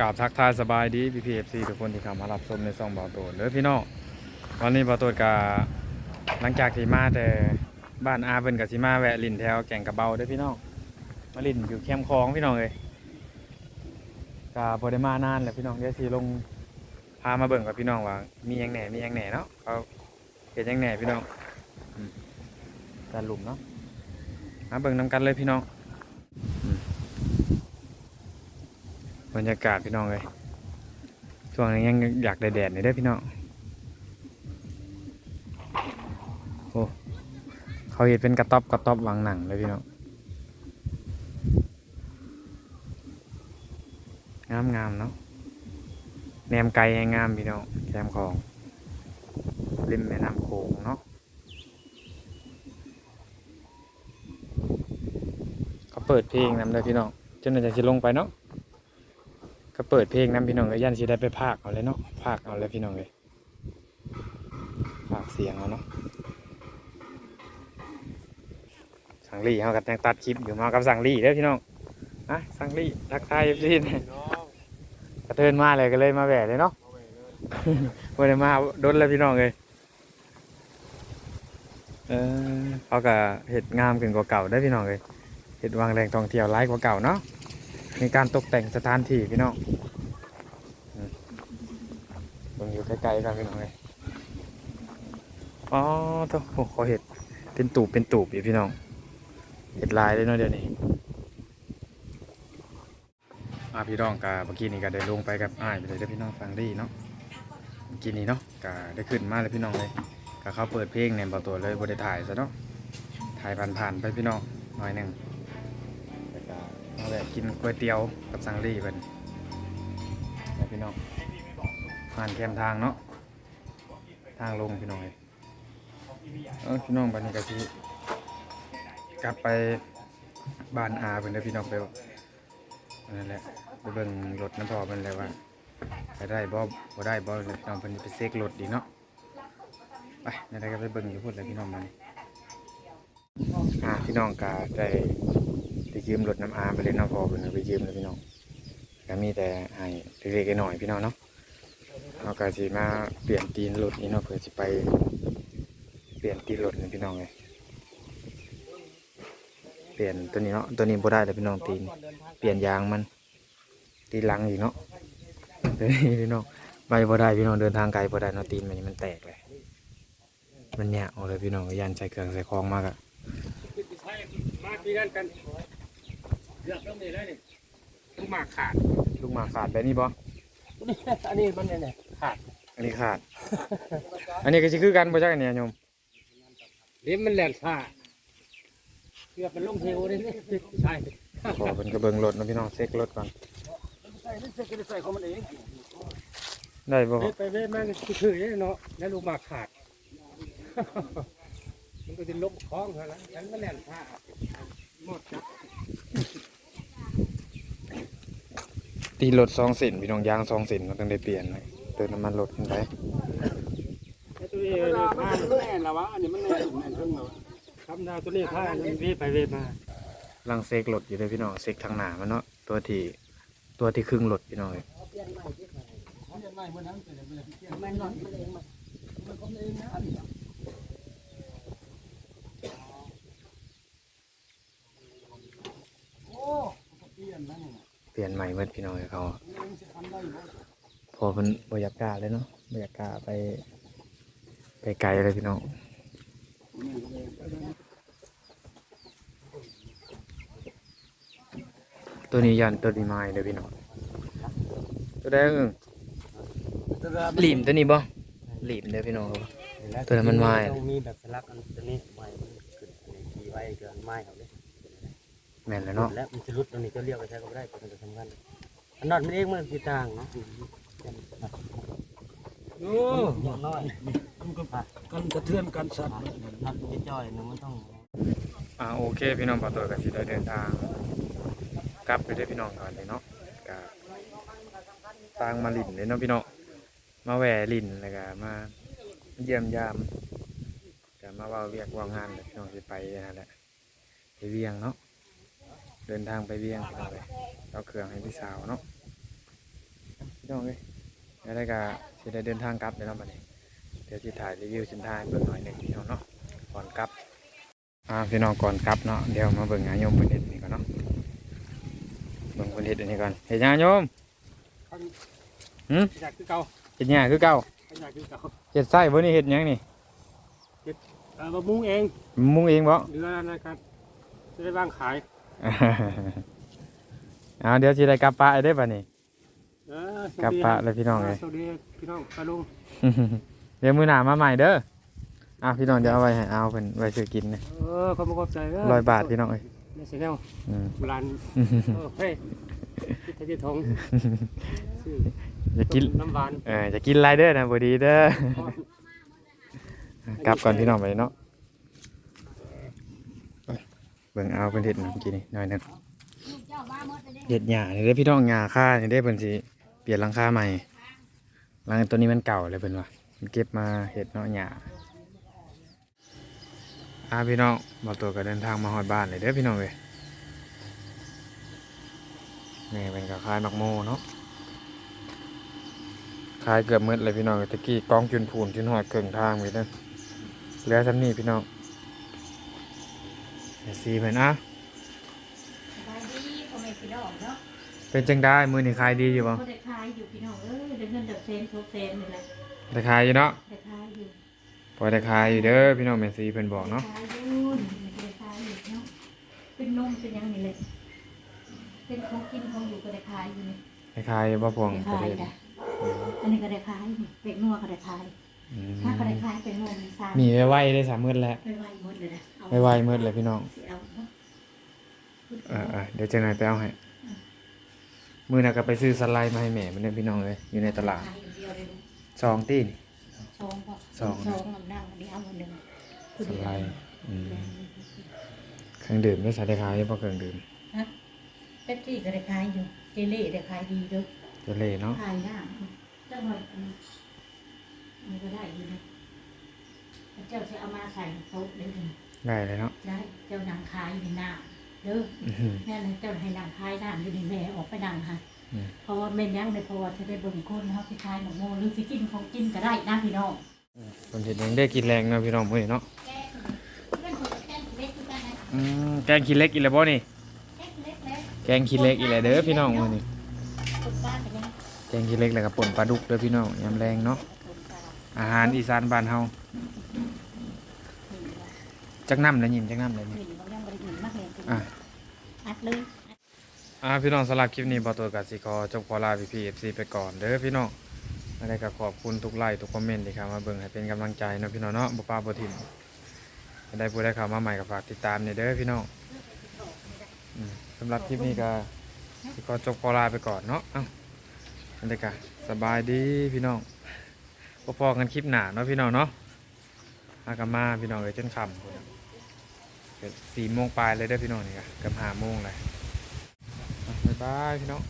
กราบทักทายสบายดีพี่พีเอฟซีทุกคนที่เข้ามารับชมในซองบาโตดเด้อพี่น้องวันนี้บาโตดกาหลังจากที่มาแต่บ้านอาเพิ่นกับสิมาแวะลินแถวแก่งกระเบาเด้อพี่น้องมาลินอยู่แคมคลองพี่น้องเอ้ยกาบ่ไดมานานแล้วพี่น้องเดี๋ยวสิลงพามาเบิ่งกับพี่น้องว่า มียังแหน่มียังแหน่เนาะเขาเฮ็ดหยังแหน่พี่น้องอืมการหลุมเนาะมาเบิ่งนํกันเลยพี่น้อง บรรยากาศพี่น้องเลยช่วงนี้ยังอยากได้แดดนี่ได้พี่น้องโอ้เขาเห็นเป็นกระต๊อบกระต๊อบวางหนังเลยพี่น้องงามงามเนาะแนมไกลให้งามพี่น้องแคมของริมแม่น้ำโขงเนาะเขาเปิดเพลงนำเลยพี่น้องจนจะสิลงไปเนาะ ก็เปิดเพลงนํพี่น้องเลยยันสิได้ไปพากเอาเลยเนาะพากเอาเลยพี่น้องเลยพากเสียงเอาเนาะสังลี่เขากับยังตัดคลิปอยู่มากับสังลี่เด้อพี่น้องอะสังลี่ทักทายพี่นะกระเทินมาเลยก็เลยมาแหวะเลยเนาะวันนี้มาโดนแล้วพี่น้องเลยเออเขาก็เห็ดงามขึ้นกว่าเก่าได้พี่น้องเลยเห็ดวางแรงท่องเที่ยวร้ายกว่าเก่าเนาะ มีการตกแต่งสถานที่พี่น้องอืมเบิ่งอยู่ใกล้ๆกันพี่น้องเลยอ๋อโถ่โอ้เขาเห็ดเป็นตูบเป็นตูบอยู่พี่น้องเห็ดลายเลยเนาะเดี๋ยวนี้อาพี่น้องกะเมื่อกี้นี่ก็ได้ลงไปกับอ้ายไปเลยเด้อพี่น้องฟังดีเนาะเมื่อกี้นี้เนาะกะได้ขึ้นมาเลยพี่น้องเลยกะเขาเปิดเพลงเนี่ยบอตัวเลยบ่ได้ถ่ายซะเนาะถ่ายผ่านๆไปพี่น้องหน่อยหนึ่งแล้วก็ มาแวะกินก๋วยเตี๋ยวกับสังลี่เพิ่นแล้วพี่น้องผ่านแคมทางเนาะทางลงพี่น้องเอ้ยเออพี่น้องบัดนี้ก็สิกลับไปบ้านอาเพิ่นเด้อพี่น้องไปนั่นแหละไปเบิ่งรถน้ำพอเพิ่นเลยว่าไปได้บ่บ่ได้บ่เลยพี่น้องเพิ่นไปเซ็กรถดีเนาะไปนั่นแหละก็ไปเบิ่งอยู่พุ่นเลยพี่น้องมานี่อ่าพี่น้องก็ได้ ยืมรถน้ำอาไปเล่นน้ำพอเป็นไปยืมเลยพี่น้องก็มีแต่ให้เล็กๆน้อยพี่น้องเนาะเราก็สิมาเปลี่ยนตีนรถนี่เนาะเพื่อสิไปเปลี่ยนตีนรถนี่พี่น้องเลยเปลี่ยนตัวนี้เนาะตัวนี้บ่ได้เลยพี่น้องตีน เปลี่ยนยางมัน ตีนหลังอีกเนาะตัวนี้พี่น้องไปบ่ได้พี่น้องเดินทางไกลบ่ได้เนาะตีนมันนี่มันแตกเลย มันเนี่ยเอาเลยพี่น้องยันใส่เครื่องใส่คลองมากอะมาปีนั้นกัน เลือกต้องนี่เลยนี่ลูกหมากขาดลูกหมาขาดแบบนี้บ่อันนี้มันเนี่ยขาด อันนี้ขาด อันนี้ก็สิคือกันบ่จักอันเนี่ยโยมเดี๋ยวมันแหลนผ้าเกือบมันลงเทวนี่ใช่ขอเป็นกระเบิงรถนะพี่น้องเซ็กรถก่อนใส่นี่ใส่ก็ได้ใส่ของมันเองได้บ่เว้ยไปเว้ยมาคือๆเนี่ยเนาะแล้วลูกหมากขาดมันก็จะลงคล้องเท่านั้นฉันก็แหลนผ้าหมดครับ ตีรถสองเส้นพี่น้องยางสองเส้นมันต้องได้เปลี่ยนเลยเติมน้ำมันรถขึ้นไปแล้วตัวนี้ผ้ามันแน่นละวะอันนี้มันแน่นแน่นเครื่องเราทำดาวตัวนี้ผ้ามันเว้ยไปเว้ยมาลังเซ็กรถอยู่เลยพี่น้องเซ็กทางหน้ามันเนาะตัวที่ตัวที่ครึ่งรถพี่น้องเอ้ยเปลี่ยนใหม่เมื่อพี่น้องเอ้ยเขาพอเพิ่นบ่อยากกล้าเลยเนาะบ่อยากกล้าไปไปไกลเลยพี่น้องตัวนี้ยันตัวนี้ไม้เด้อพี่น้องตัวได้อึ้งหลีมตัวนี้บ่หลีมเด้อพี่น้องครับตัวนั้นมันไม้ต้องมีแบบสลักอันตัวนี้ไม้มันขึ้นอันนี้ทีไว้เกินไม้เขาเลย แม่นแล้วเนาะแล้วมันจะรุดตรงนี้ก็เรียกไปใช้ก็ไม่ได้ก็มันจะทำกันอันนั้นมันเองมันคือต่างเนาะโอ้ยน้อยกันกระเทือนกันสัตว์นัดจะจ่อยหนึ่งมันต้องอ่าโอเค พี่น้องปอตัวก็สิได้เดินทางกลับไปได้อพี่น้องก่อนเลยเนาะก็ตางมาลินเลยเนาะพี่น้องมาแหวลินแล้วก็มาเยี่ยมยามก็มาเว่าเวียกเว่างานเลยพี่น้องสิไปนั่นแหละไปเวียงเนาะ เดินทางไปเวียงพี่น้องเลยเอาเครื่องให้พี่สาวเนาะพี่น้องเอ้ยแล้วได้ก็สิได้เดินทางกลับเดี๋ยวเราบัดนี้เดี๋ยวสิถ่ายรีวิวสินทางให้เบิ่งหน่อยหนึงพี่น้องเนาะก่อนกลับอ่าพี่น้องก่อนกลับเนาะเดี๋ยวมาเบิ่งงานโยมเพิ่นเฮ็ดนี่ก่อนเนาะเบิ่งเพิ่นเฮ็ดอันนี้ก่อนเฮ็ดหยังโยมหืมอยากคือเก่าเฮ็ดหยังคือเก่าอยากคือเก่าเฮ็ดไส้บ่นี่เฮ็ดหยังนี่เออมามุ้งเองมุงเองบ่เดือนนะครับจะได้วางขาย เอาเดี๋ยวสิได้กลับปะได้ป่ะนี่เออสกลัวับสดีปะเลยพี่น้องเลย สวัสดีพี่น้องปลาลุงเดี๋ยวมื้อหน้ามาใหม่เด้ออะพี่น้องเดี๋ยวเอาไว้ให้เอาเพิ่นไว้ซื้อกินนะเออขอบคุณขอบใจเด้ร้อยบาทพี่น้องเอ้ยในเซนเนลอืม โบราณเออเฮ้ยพิทยทงชื่ออย่ากินน้ำหวาน เออจะกินไรเด้อนะบ่ดีเด้อ กลับก่อนพี่น้องไปเนาะไป เบิ่งเอาเพิ่นเฮ็ดเมื่อกี้นี่หน่อยหนึงเฮ็ดหญ้านี่เด้อพี่น้องหญ้าค่านี่เด้อเพิ่นสิเปลี่ยนหลังคาใหม่หลังตัวนี้มันเก่าเลยเพิ่นว่ามันเก็บมาเฮ็ดเนาะหญ้าอาพี่น้องบ่ตัวก็เดินทางมาฮอดบ้านเลยเด้อพี่น้องเอ้ยนี่เป็นก็คายมักโมเนาะขายเกือบมืดเลยพี่น้องตะกี้กองจุนพูนจุนหอดเกิงทางไปเด้อเหลือซ้ำนี่พี่น้อง สีเหมือนอะสบายดีพ่อแม่พี่น้องเนาะเป็นจังได้มือนี่ขายดีอยู่บ่ก็ได้ขายอยู่พี่น้องเอ้ยได้เงินเดือนเซนทุกเซนนี่แหละได้ขายอยู่เนาะได้ขายอยู่พอได้ขายอยู่เด้อพี่น้องแม่สีเพิ่นบอกเนาะขายอยู่นี่ได้ขายอยู่เนาะเป็นนมเป็นหยังนี่เลยเป็นของกินของอยู่ก็ได้ขายอยู่นี่ได้ขายอยู่บ่พวงได้ประขายเทศนะอันนี้ก็ได้ขายนี่เป็กนัวก็ได้ขายอืม ถ้าก็ได้ขายเป็นนมมีสารมีไว้ๆได้สามมื้อแล้วไม่ไหวหมดเลยนะเอาไว้ๆมื้อเลยพี่น้องสิเอาเนาะเออๆเดี๋ยวจังไหนไปเอาให้มื้อน่ะก็ไปซื้อสไลด์มาให้แม่มันเด้อพี่น้องเอ้ยอยู่ในตลาดขายอย่างเดียวเลยซองตี้นี่สองพอสอง สองลำนั่งอันนี้เอาหมดหนึ่งสไลด์อืมเครื่องดื่มได้ใส่ได้ขายอยู่บ่เครื่องดื่มฮะเป็ปซี่ก็ได้ขายอยู่เจเล่ได้ขายดีด้วยจะเล่เนาะ ขายยากจังหวัด อันนี้อันนี้ก็ได้อยู่นะเจ้าจะเอามาใส่โต๊ะได้เลยได้เลยเนาะได้เจ้านังขายอยู่ในหน้าเด้ออื้อหือแม่เลยเจ้าให้นังขายหน้าอยู่ในแม่ออกไปนังค่ะอืมเพราะว่าแม่นยังในเพราะว่าจะได้เบิ่งคนเขาสิขายหมกโมหรือสิกินของกินก็ได้นะพี่น้องคนเห็นยังได้กินแรงเนาะพี่น้องมื้อนี้เนาะแกงเรื่องของแกงเล็กคือกันนะอืมแกงขี้เล็กอีแล้วบ่นี่แกงเล็กเล็กแกงขี้เล็กอีแล้วเด้อพี่น้องมื้อนี้คนบ้านกันยังแกงขี้เล็กแล้วก็ป่นปลาดุกเด้อพี่น้องยำแรงเนาะคนบ้าน อาหารอีสานบ้านเฮาจักน้ำแล้วยินจักน้ำแล้วหนี่มิ่นบางอย่างบริหมิ่นมากเลยจริงอะอัดเลยอ่าพี่น้องสำหรับคลิปนี้บ่ตัวกสิขอจบขอลาพี่พี FC ไปก่อนเด้อพี่น้องอะไรก็ขอบคุณทุกไลค์ทุกคอมเมนต์ที่เข้ามาเบิ่งให้เป็นกำลังใจเนาะพี่น้องเนาะบ่ปราบ่ทิ่มให้ได้ผู้ได้เข้ามาใหม่ก็ฝากติดตามนี่เด้อพี่น้องอืมสำหรับคลิปนี้ก็สิขอจบขอลาไปก่อนเนาะเอ้าอันนี้ก็สบายดีพี่น้อง พอๆกันคลิปหนาเนาะพี่น้องเนาะอากามาพี่น้องเลยจนค่ำพุ่นน่ะเกือบสี่โมงปลายเลยเด้อพี่น้องนี่ก็กับห้าโมงเลยบ๊ายบายพี่น้อง